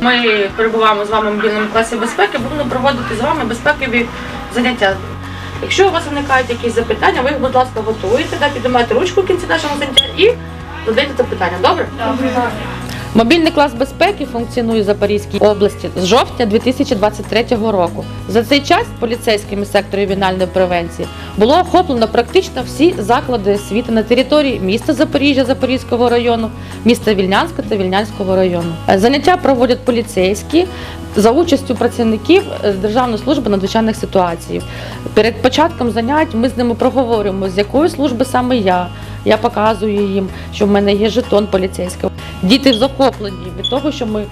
ми перебуваємо з вами в мобільному класі безпеки, будемо проводити з вами безпекові заняття. Якщо у вас виникають якісь запитання, ви їх, будь ласка, готуєте, да, піднімаєте ручку в кінці нашого заняття і задаєте це питання. Добре? Мобільний клас безпеки функціонує в Запорізькій області з жовтня 2023 року. За цей час поліцейськими сектору ювенальної превенції було охоплено практично всі заклади освіти на території міста Запоріжжя, Запорізького району, міста Вільнянська та Вільнянського району. Е, Заняття проводять поліцейські за участю працівників е, Державної служби надзвичайних ситуацій. Перед початком занять ми з ними проговорюємо, з якої служби саме я. Я показую їм, що в мене є жетон поліцейський. Діти захоплені від того, що ми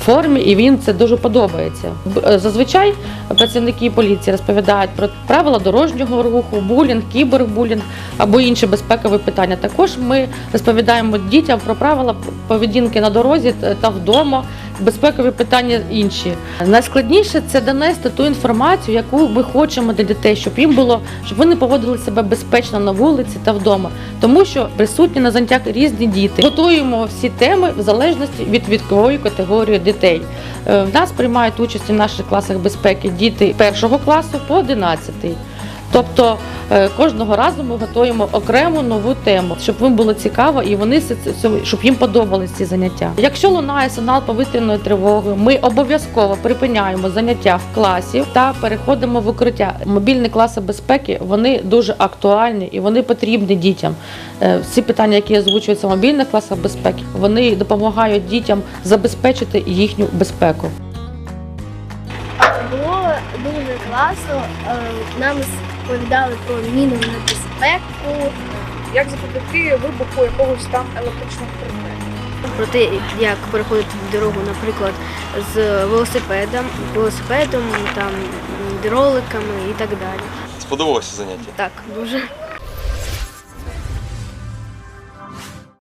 в формі, і їм це дуже подобається. Е, Зазвичай працівники поліції розповідають про правила дорожнього руху, булінг, кібербулінг або інші безпекові питання. Також ми розповідаємо дітям про правила поведінки на дорозі та вдома, безпекові питання інші. Найскладніше це донести ту інформацію, яку ми хочемо для дітей, щоб їм було, щоб вони поводили себе безпечно на вулиці та вдома, тому що присутні на заняттях різні діти. Готуємо всі теми в залежності від вікової категорії дітей. Е, В нас приймають участь у наших класах безпеки діти першого класу по 11. Тобто е, кожного разу ми готуємо окрему нову тему, щоб їм було цікаво і вони щоб їм подобались ці заняття. Якщо лунає сигнал повітряної тривоги, ми обов'язково припиняємо заняття в класі та переходимо в укриття. Мобільні класи безпеки вони дуже актуальні і вони потрібні дітям. Е, Всі питання, які озвучуються в мобільних класах безпеки, вони допомагають дітям забезпечити їхню безпеку. Було дуже класно. Нам розповідали про мінну небезпеку, Як запобігти вибуху якогось там електричного предмету? про те, як переходити дорогу, наприклад, з велосипедом, велосипедом, там, роликами і так далі. Сподобалося заняття? Так, дуже.